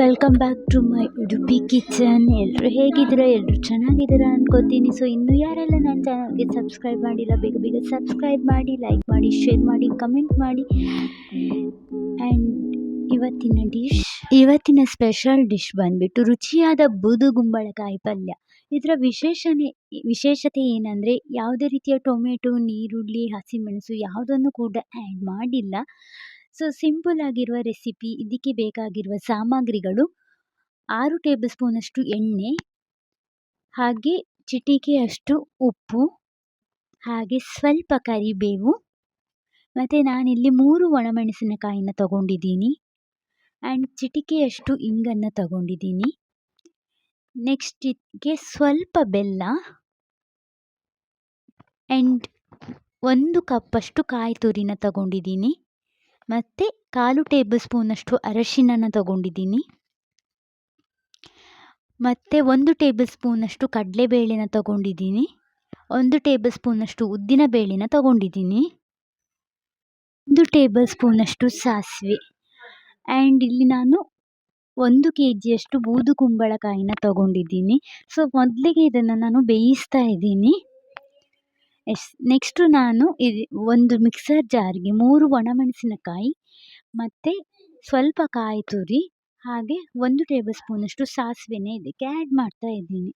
Welcome back to my Udupi kitchen ಎಲ್ಲರೂ ಹೇಗಿದ್ದೀರಾ? ಎಲ್ಲರೂ ಚೆನ್ನಾಗಿದ್ದೀರಾ ಅನ್ಕೋತೀನಿ. ಸೊ ಇನ್ನೂ ಯಾರೆಲ್ಲ ನನ್ನ ಚಾನಲ್ಗೆ ಸಬ್ಸ್ಕ್ರೈಬ್ ಮಾಡಿಲ್ಲ, ಬೇಗ ಬೇಗ ಸಬ್ಸ್ಕ್ರೈಬ್ ಮಾಡಿ ಲೈಕ್ ಮಾಡಿ ಶೇರ್ ಮಾಡಿ ಕಮೆಂಟ್ ಮಾಡಿ. ಆ್ಯಂಡ್ ಇವತ್ತಿನ ಡಿಶ್ ಇವತ್ತಿನ ಸ್ಪೆಷಲ್ ಡಿಶ್ ಬಂದುಬಿಟ್ಟು ರುಚಿಯಾದ ಬೂದು ಗುಂಬಳಕಾಯಿ ಪಲ್ಯ. ಇದರ ವಿಶೇಷನೆ, ವಿಶೇಷತೆ ಏನಂದರೆ ಯಾವುದೇ ರೀತಿಯ ಟೊಮೆಟೊ, ನೀರುಳ್ಳಿ, ಹಸಿಮೆಣಸು ಯಾವುದನ್ನು ಕೂಡ ಆ್ಯಡ್ ಮಾಡಿಲ್ಲ. ಸೊ ಸಿಂಪಲ್ ಆಗಿರುವ ರೆಸಿಪಿ ಇದಕ್ಕೆ ಬೇಕಾಗಿರುವ ಸಾಮಗ್ರಿಗಳು ಆರು ಟೇಬಲ್ ಸ್ಪೂನಷ್ಟು ಎಣ್ಣೆ, ಹಾಗೆ ಚಿಟಿಕೆಯಷ್ಟು ಉಪ್ಪು, ಹಾಗೆ ಸ್ವಲ್ಪ ಕರಿಬೇವು, ಮತ್ತು ನಾನಿಲ್ಲಿ ಮೂರು ಒಣಮೆಣಸಿನಕಾಯಿನ ತಗೊಂಡಿದ್ದೀನಿ ಆ್ಯಂಡ್ ಚಿಟಿಕೆಯಷ್ಟು ಇಂಗನ್ನು ತಗೊಂಡಿದ್ದೀನಿ. ನೆಕ್ಸ್ಟ್ ಇದಕ್ಕೆ ಸ್ವಲ್ಪ ಬೆಲ್ಲ ಆ್ಯಂಡ್ ಒಂದು ಕಪ್ಪಷ್ಟು ಕಾಯಿ ತುರಿನ ತಗೊಂಡಿದ್ದೀನಿ. ಮತ್ತು ಕಾಲು ಟೇಬಲ್ ಸ್ಪೂನಷ್ಟು ಅರಶಿನನ ತಗೊಂಡಿದ್ದೀನಿ. ಮತ್ತು ಒಂದು ಟೇಬಲ್ ಸ್ಪೂನಷ್ಟು ಕಡಲೆಬೇಳೆನ ತಗೊಂಡಿದ್ದೀನಿ. ಒಂದು ಟೇಬಲ್ ಸ್ಪೂನಷ್ಟು ಉದ್ದಿನ ಬೇಳೆನ ತಗೊಂಡಿದ್ದೀನಿ. ಒಂದು ಟೇಬಲ್ ಸ್ಪೂನಷ್ಟು ಸಾಸಿವೆ. ಆ್ಯಂಡ್ ಇಲ್ಲಿ ನಾನು ಒಂದು ಕೆ ಜಿಯಷ್ಟು ಬೂದು ಕುಂಬಳಕಾಯಿನ ತಗೊಂಡಿದ್ದೀನಿ. ಸೊ ಮೊದಲಿಗೆ ಇದನ್ನು ನಾನು ಬೇಯಿಸ್ತಾ ಇದ್ದೀನಿ. ಎಸ್, ನೆಕ್ಸ್ಟು ನಾನು ಇದು, ಒಂದು ಮಿಕ್ಸರ್ ಜಾರ್ಗೆ ಮೂರು ಒಣಮೆಣಸಿನಕಾಯಿ, ಮತ್ತು ಸ್ವಲ್ಪ ಕಾಯಿ ತುರಿ, ಹಾಗೆ ಒಂದು ಟೇಬಲ್ ಸ್ಪೂನಷ್ಟು ಸಾಸಿವೆನೇ ಇದಕ್ಕೆ ಆ್ಯಡ್ ಮಾಡ್ತಾ ಇದ್ದೀನಿ.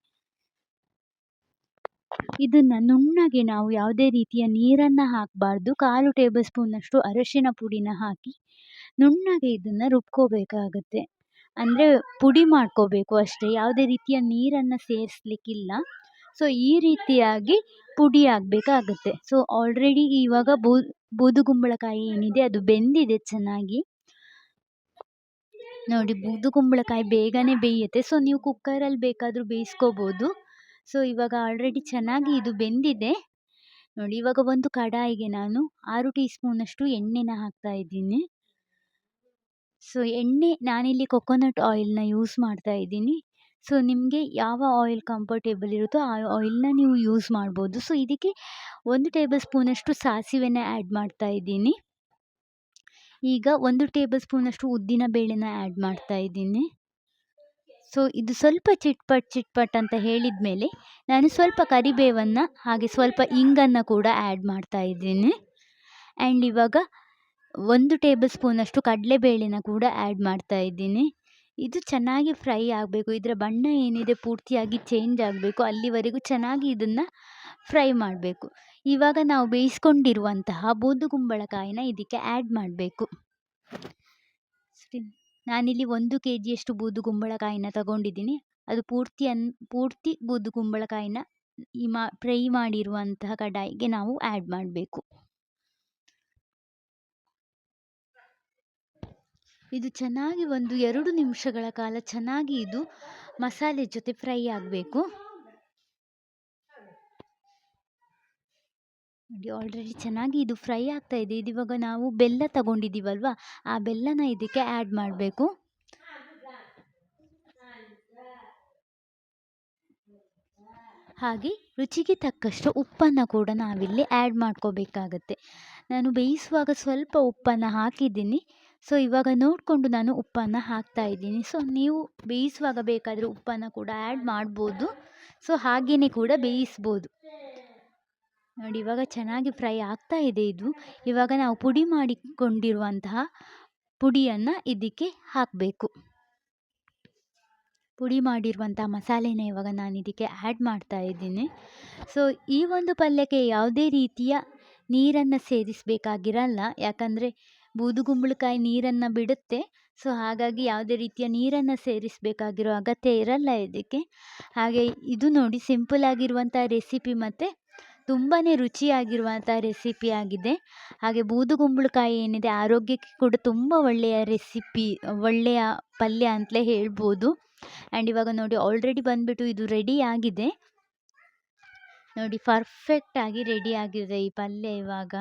ಇದನ್ನು ನುಣ್ಣಗೆ ನಾವು ಯಾವುದೇ ರೀತಿಯ ನೀರನ್ನು ಹಾಕಬಾರ್ದು, ಕಾಲು ಟೇಬಲ್ ಸ್ಪೂನಷ್ಟು ಅರಶಿನ ಪುಡಿನ ಹಾಕಿ ನುಣ್ಣಗೆ ಇದನ್ನು ರುಬ್ಕೋಬೇಕಾಗತ್ತೆ. ಅಂದರೆ ಪುಡಿ ಮಾಡ್ಕೋಬೇಕು ಅಷ್ಟೇ, ಯಾವುದೇ ರೀತಿಯ ನೀರನ್ನು ಸೇರಿಸ್ಲಿಕ್ಕಿಲ್ಲ. ಸೊ ಈ ರೀತಿಯಾಗಿ ಪುಡಿ ಆಗಬೇಕಾಗುತ್ತೆ. ಸೊ ಆಲ್ರೆಡಿ ಇವಾಗ ಬೂದುಗುಂಬಳಕಾಯಿ ಏನಿದೆ ಅದು ಬೆಂದಿದೆ ಚೆನ್ನಾಗಿ. ನೋಡಿ ಬೂದುಗುಂಬಳಕಾಯಿ ಬೇಗನೆ ಬೇಯುತ್ತೆ. ಸೊ ನೀವು ಕುಕ್ಕರಲ್ಲಿ ಬೇಕಾದರೂ ಬೇಯಿಸ್ಕೋಬೋದು. ಸೊ ಇವಾಗ ಆಲ್ರೆಡಿ ಚೆನ್ನಾಗಿ ಇದು ಬೆಂದಿದೆ. ನೋಡಿ, ಇವಾಗ ಒಂದು ಕಡಾಯಿಗೆ ನಾನು ಆರು ಟೀ ಸ್ಪೂನಷ್ಟು ಎಣ್ಣೆನ ಹಾಕ್ತಾ ಇದ್ದೀನಿ. ಸೊ ಎಣ್ಣೆ ನಾನಿಲ್ಲಿ ಕೊಕೊನಟ್ ಆಯಿಲ್ನ ಯೂಸ್ ಮಾಡ್ತಾ ಇದ್ದೀನಿ. ಸೊ, ನಿಮಗೆ ಯಾವ ಆಯಿಲ್ ಕಂಫರ್ಟೇಬಲ್ ಇರುತ್ತೋ ಆ ಆಯಿಲ್ನ ನೀವು ಯೂಸ್ ಮಾಡ್ಬೋದು. ಸೊ, ಇದಕ್ಕೆ ಒಂದು ಟೇಬಲ್ ಸ್ಪೂನಷ್ಟು ಸಾಸಿವೆನ ಆ್ಯಡ್ ಮಾಡ್ತಾ ಇದ್ದೀನಿ. ಈಗ ಒಂದು ಟೇಬಲ್ ಸ್ಪೂನಷ್ಟು ಉದ್ದಿನ ಬೇಳೆನ ಆ್ಯಡ್ ಮಾಡ್ತಾ ಇದ್ದೀನಿ. ಸೊ, ಇದು ಸ್ವಲ್ಪ ಚಿಟ್ಪಟ್ ಚಿಟ್ಪಟ್ ಅಂತ ಹೇಳಿದ ಮೇಲೆ ನಾನು ಸ್ವಲ್ಪ ಕರಿಬೇವನ್ನು ಹಾಗೆ ಸ್ವಲ್ಪ ಇಂಗನ್ನು ಕೂಡ ಆ್ಯಡ್ ಮಾಡ್ತಾ ಇದ್ದೀನಿ. ಆ್ಯಂಡ್ ಇವಾಗ ಒಂದು ಟೇಬಲ್ ಸ್ಪೂನಷ್ಟು ಕಡಲೆಬೇಳೆನ ಕೂಡ ಆ್ಯಡ್ ಮಾಡ್ತಾ ಇದ್ದೀನಿ. ಇದು ಚೆನ್ನಾಗಿ ಫ್ರೈ ಆಗಬೇಕು. ಇದರ ಬಣ್ಣ ಏನಿದೆ ಪೂರ್ತಿಯಾಗಿ ಚೇಂಜ್ ಆಗಬೇಕು. ಅಲ್ಲಿವರೆಗೂ ಚೆನ್ನಾಗಿ ಇದನ್ನು ಫ್ರೈ ಮಾಡಬೇಕು. ಇವಾಗ ನಾವು ಬೇಯಿಸ್ಕೊಂಡಿರುವಂತಹ ಬೂದುಗುಂಬಳಕಾಯಿನ ಇದಕ್ಕೆ ಆ್ಯಡ್ ಮಾಡಬೇಕು. ನಾನಿಲ್ಲಿ ಒಂದು ಕೆ ಜಿಯಷ್ಟು ಬೂದುಗುಂಬಳಕಾಯಿನ ತಗೊಂಡಿದ್ದೀನಿ. ಅದು ಪೂರ್ತಿ ಅನ್, ಪೂರ್ತಿ ಬೂದುಗುಂಬಳಕಾಯಿನ ಈ ಮಾ, ಫ್ರೈ ಮಾಡಿರುವಂತಹ ಕಡಾಯಿಗೆ ನಾವು ಆ್ಯಡ್ ಮಾಡಬೇಕು. ಇದು ಚೆನ್ನಾಗಿ ಒಂದು ಎರಡು ನಿಮಿಷಗಳ ಕಾಲ ಚೆನ್ನಾಗಿ ಇದು ಮಸಾಲೆ ಜೊತೆ ಫ್ರೈ ಆಗಬೇಕು. ನೋಡಿ, ಆಲ್ರೆಡಿ ಚೆನ್ನಾಗಿ ಇದು ಫ್ರೈ ಆಗ್ತಾ ಇದೆ. ಇದು ಇವಾಗ ನಾವು ಬೆಲ್ಲ ತಗೊಂಡಿದ್ದೀವಲ್ವ, ಆ ಬೆಲ್ಲನ ಇದಕ್ಕೆ ಆ್ಯಡ್ ಮಾಡಬೇಕು. ಹಾಗೆ ರುಚಿಗೆ ತಕ್ಕಷ್ಟು ಉಪ್ಪನ್ನು ಕೂಡ ನಾವಿಲ್ಲಿ ಆ್ಯಡ್ ಮಾಡ್ಕೋಬೇಕಾಗತ್ತೆ. ನಾನು ಬೇಯಿಸುವಾಗ ಸ್ವಲ್ಪ ಉಪ್ಪನ್ನು ಹಾಕಿದ್ದೀನಿ. ಸೊ ಇವಾಗ ನೋಡಿಕೊಂಡು ನಾನು ಉಪ್ಪನ್ನು ಹಾಕ್ತಾ ಇದ್ದೀನಿ. ಸೊ ನೀವು ಬೇಯಿಸುವಾಗ ಬೇಕಾದರೆ ಉಪ್ಪನ್ನು ಕೂಡ ಆ್ಯಡ್ ಮಾಡ್ಬೋದು. ಸೊ ಹಾಗೆಯೇ ಕೂಡ ಬೇಯಿಸ್ಬೋದು. ನೋಡಿ, ಇವಾಗ ಚೆನ್ನಾಗಿ ಫ್ರೈ ಆಗ್ತಾ ಇದೆ ಇದು. ಇವಾಗ ನಾವು ಪುಡಿ ಮಾಡಿಕೊಂಡಿರುವಂತಹ ಪುಡಿಯನ್ನು ಇದಕ್ಕೆ ಹಾಕಬೇಕು. ಪುಡಿ ಮಾಡಿರುವಂಥ ಮಸಾಲೆನ ಇವಾಗ ನಾನು ಇದಕ್ಕೆ ಆ್ಯಡ್ ಮಾಡ್ತಾ ಇದ್ದೀನಿ. ಸೊ ಈ ಒಂದು ಪಲ್ಯಕ್ಕೆ ಯಾವುದೇ ರೀತಿಯ ನೀರನ್ನು ಸೇರಿಸಬೇಕಾಗಿರಲ್ಲ. ಯಾಕಂದರೆ ಬೂದುಗುಂಬಳಕಾಯಿ ನೀರನ್ನು ಬಿಡುತ್ತೆ. ಸೊ ಹಾಗಾಗಿ ಯಾವುದೇ ರೀತಿಯ ನೀರನ್ನು ಸೇರಿಸಬೇಕಾಗಿರೋ ಅಗತ್ಯ ಇರಲ್ಲ ಇದಕ್ಕೆ. ಹಾಗೆ ಇದು ನೋಡಿ ಸಿಂಪಲ್ ಆಗಿರುವಂಥ ರೆಸಿಪಿ ಮತ್ತು ತುಂಬಾ ರುಚಿಯಾಗಿರುವಂಥ ರೆಸಿಪಿ ಆಗಿದೆ. ಹಾಗೆ ಬೂದುಗುಂಬಳಕಾಯಿ ಏನಿದೆ ಆರೋಗ್ಯಕ್ಕೆ ಕೂಡ ತುಂಬ ಒಳ್ಳೆಯ ರೆಸಿಪಿ, ಒಳ್ಳೆಯ ಪಲ್ಯ ಅಂತಲೇ ಹೇಳ್ಬೋದು. ಆ್ಯಂಡ್ ಇವಾಗ ನೋಡಿ ಆಲ್ರೆಡಿ ಬಂದುಬಿಟ್ಟು ಇದು ರೆಡಿ ಆಗಿದೆ. ನೋಡಿ ಪರ್ಫೆಕ್ಟಾಗಿ ರೆಡಿ ಆಗಿದೆ ಈ ಪಲ್ಯ ಇವಾಗ.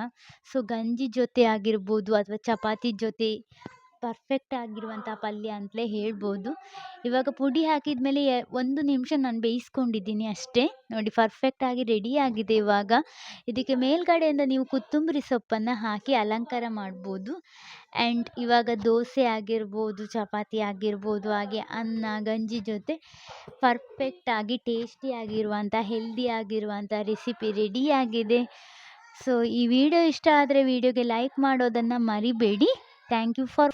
ಸೊ ಗಂಜಿ ಜೊತೆ ಆಗಿರ್ಬೋದು ಅಥವಾ ಚಪಾತಿ ಜೊತೆ ಪರ್ಫೆಕ್ಟ್ ಆಗಿರುವಂಥ ಪಲ್ಯ ಅಂತಲೇ ಹೇಳ್ಬೋದು. ಇವಾಗ ಪುಡಿ ಹಾಕಿದ ಮೇಲೆ ಒಂದು ನಿಮಿಷ ನಾನು ಬೇಯಿಸ್ಕೊಂಡಿದ್ದೀನಿ ಅಷ್ಟೇ. ನೋಡಿ ಪರ್ಫೆಕ್ಟ್ ಆಗಿ ರೆಡಿ ಆಗಿದೆ ಇವಾಗ. ಇದಕ್ಕೆ ಮೇಲ್ಗಡೆಯಿಂದ ನೀವು ಕೊತ್ತಂಬರಿ ಸೊಪ್ಪನ್ನು ಹಾಕಿ ಅಲಂಕಾರ ಮಾಡ್ಬೋದು. ಆ್ಯಂಡ್ ಇವಾಗ ದೋಸೆ ಆಗಿರ್ಬೋದು, ಚಪಾತಿ ಆಗಿರ್ಬೋದು, ಹಾಗೆ ಅನ್ನ, ಗಂಜಿ ಜೊತೆ ಪರ್ಫೆಕ್ಟಾಗಿ ಟೇಸ್ಟಿಯಾಗಿರುವಂಥ ಹೆಲ್ದಿ ಆಗಿರುವಂಥ ರೆಸಿಪಿ ರೆಡಿಯಾಗಿದೆ ಸೊ ಈ ವಿಡಿಯೋ ಇಷ್ಟ ಆದರೆ ವಿಡಿಯೋಗೆ ಲೈಕ್ ಮಾಡೋದನ್ನು ಮರಿಬೇಡಿ. Thank you for